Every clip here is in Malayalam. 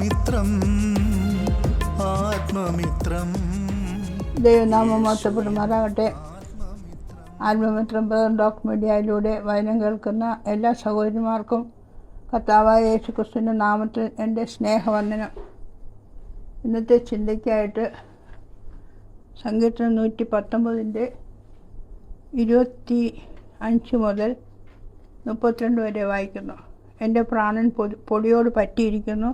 ആത്മമിത്രം ആത്മമിത്രം. ദൈവനാമം മഹത്വപ്പെടുമാറാകട്ടെ ആത്മമിത്രം ബ്രദർ ഡോക് മീഡിയയിലൂടെ വചനം കേൾക്കുന്ന എല്ലാ സഹോദരിമാർക്കും കർത്താവായ യേശു ക്രിസ്തുവിന്റെ നാമത്തിൽ എന്റെ സ്നേഹവന്ദനം. ഇന്നത്തെ ചിന്തയ്ക്കായിട്ട് സങ്കീർത്തനം നൂറ്റി പത്തൊമ്പതിന്റെ ഇരുപത്തി അഞ്ച് മുതൽ മുപ്പത്തിരണ്ട് വരെ വായിക്കുന്നു. എന്റെ പ്രാണൻ പൊടി പൊടിയോട് പറ്റിയിരിക്കുന്നു.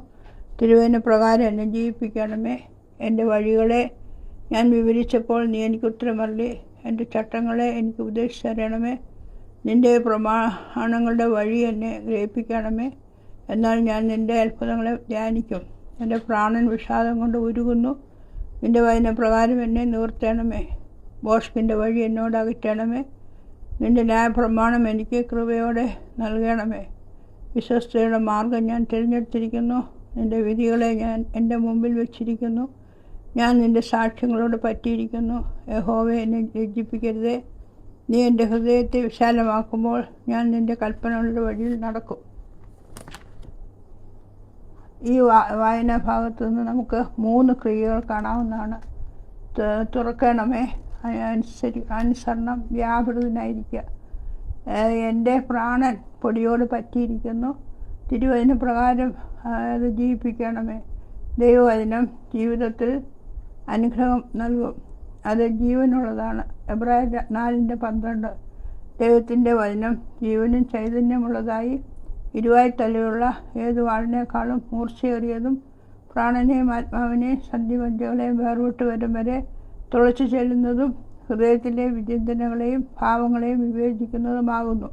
തിരുവന പ്രകാരം എന്നെ ജീവിപ്പിക്കണമേ. എന്റെ വഴികളെ ഞാൻ വിവരിച്ചപ്പോൾ നീ എനിക്ക് ഉത്തരമറി എന്റെ ചട്ടങ്ങളെ എനിക്ക് ഉപദേശിച്ചു തരണമേ. നിന്റെ പ്രമാണങ്ങളുടെ വഴി എന്നെ ഗ്രഹിപ്പിക്കണമേ. എന്നാൽ ഞാൻ നിന്റെ അത്ഭുതങ്ങളെ ധ്യാനിക്കും. എന്റെ പ്രാണൻ വിഷാദം കൊണ്ട് ഉരുകുന്നു. നിന്റെ വചനപ്രകാരം എന്നെ നിവർത്തണമേ. ബോഷ്കിന്റെ വഴി എന്നോട് അകറ്റണമേ. നിന്റെ ന്യായപ്രമാണം എനിക്ക് കൃപയോടെ നൽകണമേ. വിശ്വസ്തയുടെ മാർഗം ഞാൻ തിരഞ്ഞെടുത്തിരിക്കുന്നു. നിന്റെ വിധികളെ ഞാൻ എന്റെ മുമ്പിൽ വെച്ചിരിക്കുന്നു. ഞാൻ നിന്റെ സാക്ഷ്യങ്ങളോട് പറ്റിയിരിക്കുന്നു. യഹോവെ എന്നെ ലജ്ജിപ്പിക്കരുതേ. നീ എന്റെ ഹൃദയത്തെ വിശാലമാക്കുമ്പോൾ ഞാൻ നിന്റെ കൽപ്പനകളുടെ വഴിയിൽ നടക്കും. ഈ വാ- വായനാ ഭാഗത്തു നിന്ന് നമുക്ക് മൂന്ന് ക്രിയകൾ കാണാവുന്നതാണ്. തുറക്കണമേ. അനുസരി അനുസരണം വ്യാപൃതനായിരിക്കുക. എന്റെ പ്രാണൻ പൊടിയോട് പറ്റിയിരിക്കുന്നു. തിരുവചന പ്രകാരം അത് ജീവിപ്പിക്കണമേ. ദൈവവചനം ജീവിതത്തിൽ അനുഗ്രഹം നൽകും. അത് ജീവനുള്ളതാണ്. എബ്രായ നാലിന്റെ പന്ത്രണ്ട്. ദൈവത്തിന്റെ വചനം ജീവനും ചൈതന്യമുള്ളതായി ഇരുവായി തലയുള്ള ഏത് വാളിനേക്കാളും മൂർച്ചയേറിയതും പ്രാണനെയും ആത്മാവിനെയും സന്ധിപഞ്ചകളെയും വേർവിട്ട് വരും വരെ തുളച്ചു ചെല്ലുന്നതും ഹൃദയത്തിലെ വിചിന്തനകളെയും ഭാവങ്ങളെയും വിവേചിക്കുന്നതുമാകുന്നു.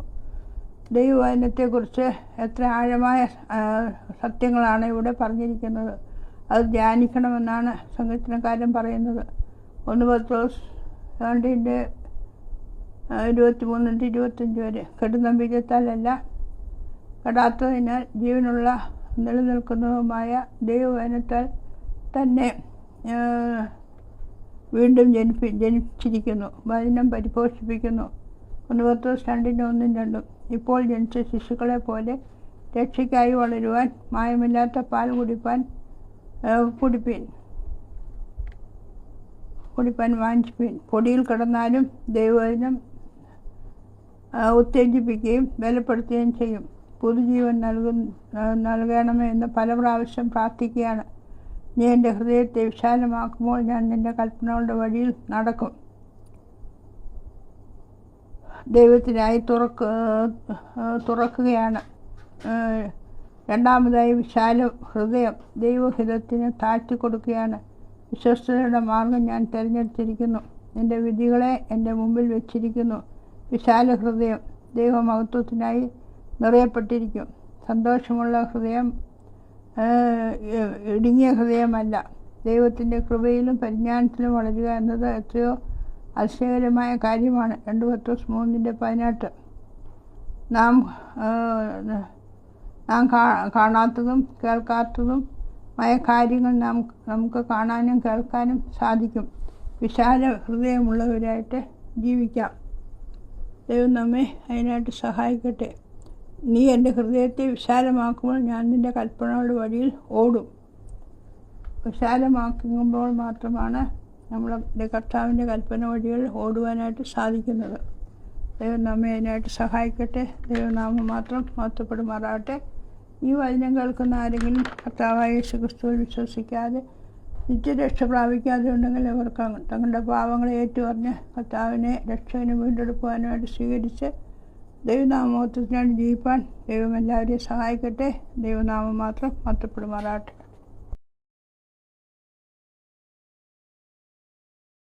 ദൈവവചനത്തെക്കുറിച്ച് എത്ര ആഴമായ സത്യങ്ങളാണ് ഇവിടെ പറഞ്ഞിരിക്കുന്നത്. അത് ധ്യാനിക്കണമെന്നാണ് സംഗീതനക്കാരൻ പറയുന്നത്. ഒന്ന് പത്രോസ് ഗാന്ധിന്റെ ഇരുപത്തി മൂന്നിന്റെ ഇരുപത്തഞ്ച് വരെ. കെടുന്ന ബീജത്താലല്ല കെടാത്തതിനാൽ ജീവനുള്ള നിലനിൽക്കുന്നതുമായ ദൈവവചനത്താൽ തന്നെ വീണ്ടും ജനിപ്പി ജനിച്ചിരിക്കുന്നു. വചനം പരിപോഷിപ്പിക്കുന്നു. ഒന്ന് പത്ത് രണ്ടിന്റെ ഒന്നും രണ്ടും. ഇപ്പോൾ ജനിച്ച ശിശുക്കളെ പോലെ രക്ഷയ്ക്കായി വളരുവാൻ മായമില്ലാത്ത പാൽ കുടിപ്പാൻ കുടിപ്പീൻ കുടിപ്പാൻ വാങ്ങിപ്പിൻ പൊടിയിൽ കിടന്നാലും ദൈവവചനം ഉത്തേജിപ്പിക്കുകയും ബലപ്പെടുത്തുകയും ചെയ്യും. പുതുജീവൻ നൽകും ആ, നൽകണമേ എന്ന് പല പ്രാവശ്യം പ്രാർത്ഥിക്കുകയാണ്. നീ എന്റെ ഹൃദയത്തെ വിശാലമാക്കുമ്പോൾ ഞാൻ നിന്റെ കൽപ്പനകളുടെ വഴിയിൽ നടക്കും. ദൈവത്തിനായി തുറക്ക് തുറക്കുകയാണ്. രണ്ടാമതായി വിശാല ഹൃദയം ദൈവഹിതത്തിന് താഴ്ത്തി കൊടുക്കുകയാണ്. വിശ്വസ്തയുടെ മാർഗം ഞാൻ തിരഞ്ഞെടുത്തിരിക്കുന്നു. എന്റെ വിധികളെ എന്റെ മുമ്പിൽ വെച്ചിരിക്കുന്നു. വിശാല ഹൃദയം ദൈവമഹത്വത്തിനായി നിറയപ്പെട്ടിരിക്കും. സന്തോഷമുള്ള ഹൃദയം ഇടുങ്ങിയ ഹൃദയമല്ല. ദൈവത്തിന്റെ കൃപയിലും പരിജ്ഞാനത്തിലും വളരുക എന്നത് എത്രയോ അതിശയകരമായ കാര്യമാണ്. രണ്ട് പത്രോസ് മൂന്നിന്റെ പതിനെട്ട്. നാം നാം കാണാത്തതും കേൾക്കാത്തതും മായ കാര്യങ്ങൾ നാം നമുക്ക് കാണാനും കേൾക്കാനും സാധിക്കും. വിശാല ഹൃദയമുള്ളവരായിട്ട് ജീവിക്കാം. ദൈവം നമ്മെ അതിനായിട്ട് സഹായിക്കട്ടെ. നീ എന്റെ ഹൃദയത്തെ വിശാലമാക്കുമ്പോൾ ഞാൻ നിന്റെ കൽപ്പനകളുടെ വഴിയിൽ ഓടും. വിശാലമാക്കുമ്പോൾ മാത്രമാണ് നമ്മളുടെ കർത്താവിന്റെ കൽപ്പന വഴികൾ ഓടുവാനായിട്ട് സാധിക്കുന്നത്. ദൈവം നമ്മെ അതിനായിട്ട് സഹായിക്കട്ടെ. ദൈവനാമം മാത്രം മഹത്വപ്പെടുമാറാകട്ടെ. ഈ വചനം കേൾക്കുന്ന ആരെങ്കിലും കർത്താവായ യേശു ക്രിസ്തുവിൽ വിശ്വസിക്കാതെ നിത്യരക്ഷ പ്രാപിക്കാതെ ഉണ്ടെങ്കിൽ അവർക്ക് തങ്ങളുടെ പാവങ്ങളെ ഏറ്റുപറഞ്ഞ് കർത്താവിനെ രക്ഷകന് വീണ്ടെടുക്കുവാനായിട്ട് സ്വീകരിച്ച് ദൈവനാമോത്വത്തിനാണ് ജീവിപ്പാൻ ദൈവം എല്ലാവരെയും സഹായിക്കട്ടെ. ദൈവനാമം മാത്രം മഹത്വപ്പെടുമാറാകട്ടെ.